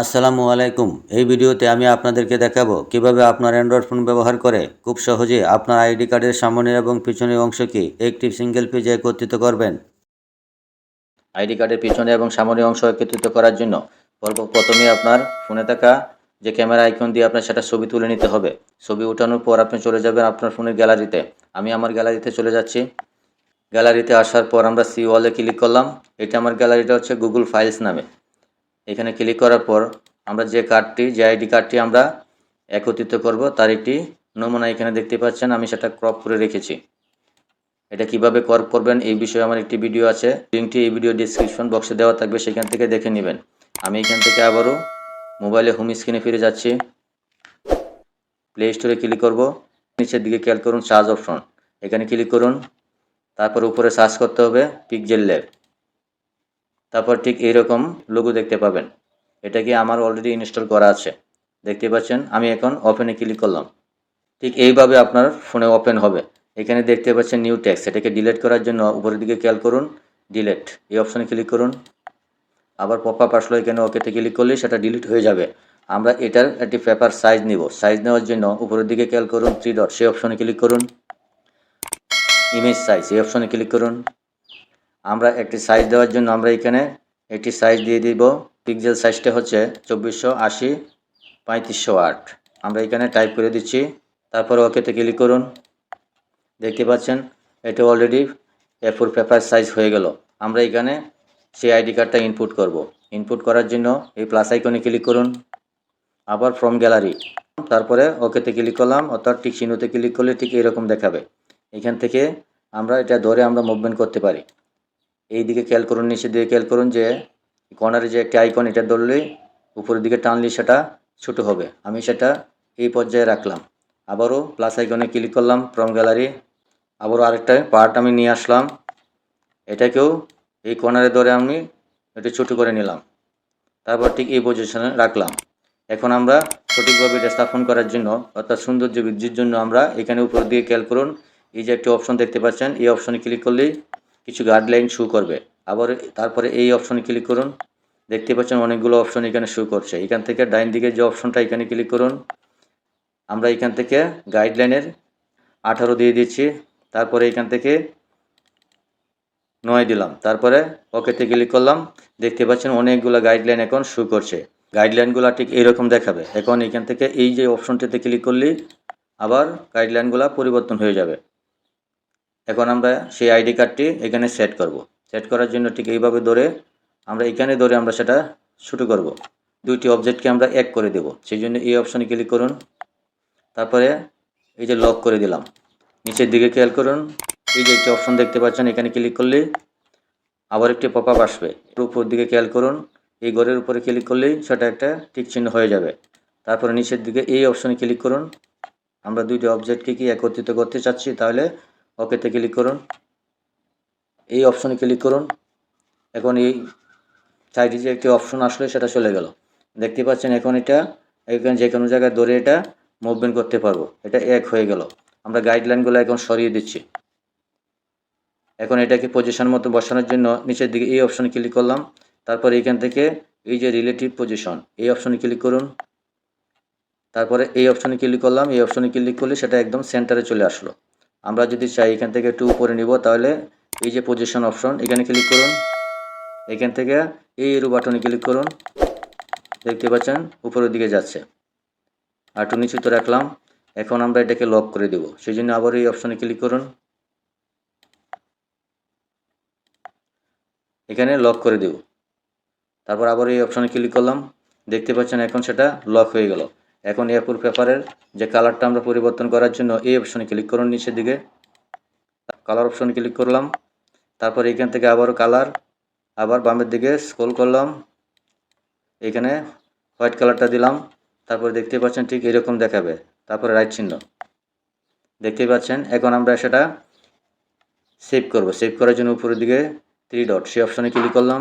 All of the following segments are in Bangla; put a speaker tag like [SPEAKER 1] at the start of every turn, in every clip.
[SPEAKER 1] আসসালামু আলাইকুম। এই ভিডিওতে আমি আপনাদেরকে দেখাবো কীভাবে আপনার অ্যান্ড্রয়েড ফোন ব্যবহার করে খুব সহজে আপনার আইডি কার্ডের সামনের এবং পিছনের অংশকে একটি সিঙ্গেল পেজে একত্রিত করবেন। আইডি কার্ডের পিছনে এবং সামনের অংশ একত্রিত করার জন্য প্রথমে আপনার ফোনে থাকা যে ক্যামেরা আইকন দিয়ে আপনার সেটা ছবি তুলে নিতে হবে। ছবি ওঠানোর পর আপনি চলে যাবেন আপনার ফোনের গ্যালারিতে। আমি আমার গ্যালারিতে চলে যাচ্ছি। গ্যালারিতে আসার পর আমরা সি ওয়ালে ক্লিক করলাম। এটা আমার গ্যালারিটা হচ্ছে গুগল ফাইলস নামে। এখানে ক্লিক করার পর আমরা যে কার্ডটি যে আইডি কার্ডটি আমরা একত্রিত করব, তার একটি নমুনা এখানে দেখতে পাচ্ছেন, আমি সেটা ক্রপ করে রেখেছি। এটা কীভাবে ক্রপ করবেন এই বিষয়ে আমার একটি ভিডিও আছে। লিঙ্কটি এই ভিডিও ডিসক্রিপশন বক্সে দেওয়া থাকবে, সেখান থেকে দেখে নেবেন। আমি এখান থেকে আবারও মোবাইলে হোম স্ক্রিনে ফিরে যাচ্ছি। প্লে স্টোরে ক্লিক করব। নিচের দিকে খেয়াল করুন সার্চ অপশন এখানে ক্লিক করুন। তারপর উপরে সার্চ করতে হবে পিকজেল ল্যাব তারপর ঠিক এইরকম লোগো দেখতে পাবেন। এটা কি আমার অলরেডি ইনস্টল করা আছে? দেখতে পাচ্ছেন? আমি এখন ওপেনে ক্লিক করলাম। ঠিক এইভাবে আপনার ফোনে ওপেন হবে। এখানে দেখতে পাচ্ছেন নিউ ট্যাক্স এটাকে ডিলিট করার জন্য উপরের দিকে খেয়াল করুন। ডিলেট এই অপশানে ক্লিক করুন। আবার পপ আপ আসলো এখানে ওকেতে ক্লিক করলে সেটা ডিলিট হয়ে যাবে। আমরা এটার একটি পেপার সাইজ নিব। সাইজ নেওয়ার জন্য উপরের দিকে খেয়াল করুন। থ্রি ডট সেই অপশনে ক্লিক করুন। ইমেজ সাইজ এই অপশনে ক্লিক করুন। আমরা একটি সাইজ দেওয়ার জন্য আমরা এখানে একটি সাইজ দিয়ে দিব। পিক্সেল সাইজটা হচ্ছে চব্বিশশো আশি পঁয়ত্রিশশো আট। আমরা এখানে টাইপ করে দিচ্ছি। তারপরে ওকেতে ক্লিক করুন। দেখতে পাচ্ছেন, এটা already A four paper size হয়ে গেল। আমরা এখানে সেই আইডি কার্ডটা ইনপুট করব। ইনপুট করার জন্য এই প্লাস আইকনে ক্লিক করুন। আবার ফ্রম গ্যালারি তারপরে ওকেতে ক্লিক করলাম, অর্থাৎ ঠিক চিহ্নতে ক্লিক করলে ঠিক এরকম দেখাবে। এখান থেকে আমরা এটা ধরে আমরা মুভমেন্ট করতে পারি। এই দিকে খেয়াল করুন, নিচের দিকে খেয়াল করুন যে কর্নারে যে একটি আইকন এটা ধরলে উপরের দিকে টানলে সেটা ছোটো হবে। আমি সেটা এই পর্যায়ে রাখলাম। আবারও প্লাস আইকনে ক্লিক করলাম ফ্রম গ্যালারি আবারও আরেকটা পার্ট আমি নিয়ে আসলাম। এটাকেও এই কর্নারে ধরে আমি এটা ছোটো করে নিলাম। তারপর ঠিক এই পজিশনে রাখলাম। এখন আমরা সঠিকভাবে এটা স্থাপন করার জন্য অর্থাৎ সৌন্দর্য বৃদ্ধির জন্য আমরা এখানে উপর দিয়ে খেয়াল করুন। এই যে একটি অপশন দেখতে পাচ্ছেন, এই অপশনে ক্লিক করলেই কিছু গাইডলাইন শো করবে। আবার তারপরে এই অপশনে ক্লিক করুন। দেখতে পাচ্ছেন অনেকগুলো অপশন এখানে শো করছে। এখান থেকে ডাইন দিকে যে অপশনটা এখানে ক্লিক করুন, আমরা এখান থেকে গাইডলাইনের আঠারো দিয়ে দিচ্ছি। তারপরে এখান থেকে নয় দিলাম। তারপরে ওকেতে ক্লিক করলাম। দেখতে পাচ্ছেন অনেকগুলো গাইডলাইন এখন শো করছে। গাইডলাইনগুলো ঠিক এইরকম দেখাবে। এখন এখান থেকে এই যে অপশনটিতে ক্লিক করলেই আবার গাইডলাইনগুলো পরিবর্তন হয়ে যাবে। এখন আমরা সেই আইডি কার্ডটি এখানে সেট করব। সেট করার জন্য ঠিক এইভাবে ধরে আমরা এখানে ধরে আমরা সেটা শুরু করব। দুইটি অবজেক্টকে আমরা এক করে দেব। সেই জন্য এই অপশনে ক্লিক করুন। তারপরে এই যে লক করে দিলাম। নিচের দিকে খেয়াল করুন। এই যে একটি অপশন দেখতে পাচ্ছেন, এখানে ক্লিক করলে আবার একটি পপ আপ আসবে উপর দিকে খেয়াল করুন। এই ঘরের উপরে ক্লিক করলেই সেটা একটা টিক চিহ্ন হয়ে যাবে। তারপরে নিচের দিকে এই অপশনে ক্লিক করুন। আমরা দুইটি অবজেক্টকে কি একত্রিত করতে চাচ্ছি? তাহলে ওকেতে ক্লিক করুন। এই অপশনে ক্লিক করুন। এখন এই সাইডে যে একটি অপশন আসলে, সেটা চলে গেল। দেখতে পাচ্ছেন এখন এটা, এখানে যে কোনো জায়গায় ধরে এটা মুভমেন্ট করতে পারব। এটা এক হয়ে গেল। আমরা গাইডলাইনগুলো এখন সরিয়ে দিচ্ছি। এখন এটাকে পজিশন মতো বসানোর জন্য নিচের দিকে এই অপশনে ক্লিক করলাম। তারপরে এখান থেকে এই যে রিলেটিভ পজিশন এই অপশনে ক্লিক করুন। তারপরে এই অপশনে ক্লিক করলাম। এই অপশনে ক্লিক করলে সেটা একদম সেন্টারে চলে আসলো। আমরা যদি চাই এখান থেকে একটু উপরে নিব, তাহলে এই যে পজিশন অপশন এখানে ক্লিক করুন। এখান থেকে এই এরু বাটনে ক্লিক করুন। দেখতে পাচ্ছেন, উপরের দিকে যাচ্ছে। আর টু একটু নিচুতে রাখলাম। এখন আমরা এটাকে লক করে দেব। সেই জন্য আবার এই অপশনে ক্লিক করুন। এখানে লক করে দেব। তারপর আবার এই অপশনে ক্লিক করলাম। দেখতে পাচ্ছেন, এখন সেটা লক হয়ে গেল। এখন এয়ারপোর্ট পেপারের যে কালারটা আমরা পরিবর্তন করার জন্য এই অপশনে ক্লিক করুন নিচের দিকে। কালার অপশনে ক্লিক করলাম। তারপর এখান থেকে আবারও কালার আবার বামের দিকে স্ক্রল করলাম। এখানে হোয়াইট কালারটা দিলাম। তারপর দেখতে পাচ্ছেন ঠিক এরকম দেখাবে। তারপরে রাইট চিহ্ন। দেখতে পাচ্ছেন, এখন আমরা সেটা সেভ করব। সেভ করার জন্য উপরের দিকে থ্রি ডট সেই অপশনে ক্লিক করলাম।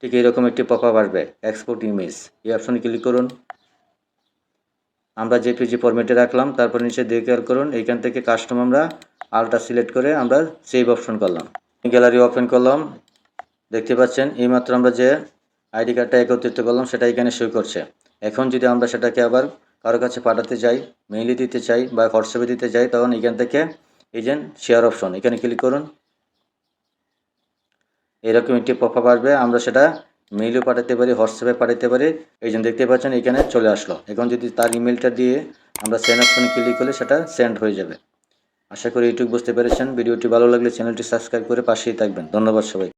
[SPEAKER 1] ঠিক এরকম একটি পপ আপ আসবে এক্সপোর্ট ইমেজ এই অপশনে ক্লিক করুন। আমরা জেপিজি ফরম্যাটে রাখলাম, তারপর নিচে দিয়ে খেয়াল করুন, এইখান থেকে কাস্টম আমরা আলটা সিলেক্ট করে আমরা সেভ অপশন করলাম। গ্যালারি ওপেন করলাম, দেখতে পাচ্ছেন, এইমাত্র আমরা যে আইডি কার্ডটা একত্রিত করলাম, সেটা এখানে শো করছে। এখন যদি আমরা সেটাকে আবার কারও কাছে পাঠাতে চাই মেইলে দিতে চাই বা হোয়াটসঅ্যাপে দিতে চাই তখন এখান থেকে এই যে শেয়ার অপশন এখানে ক্লিক করুন। এরকম একটি পপ আসবে, আমরা সেটা মেইলেও পাঠাতে পারি হোয়াটসঅ্যাপে পাঠাতে পারি। এই জন্য দেখতে পাচ্ছেন, এখানে চলে আসলো। এখন যদি তার ইমেলটা দিয়ে আমরা সেন্ড অপশনে ক্লিক করলে সেটা সেন্ড হয়ে যাবে। আশা করি ইউটিউব বুঝতে পেরেছেন। ভিডিওটি ভালো লাগলে চ্যানেলটি সাবস্ক্রাইব করে পাশেই থাকবেন। ধন্যবাদ সবাই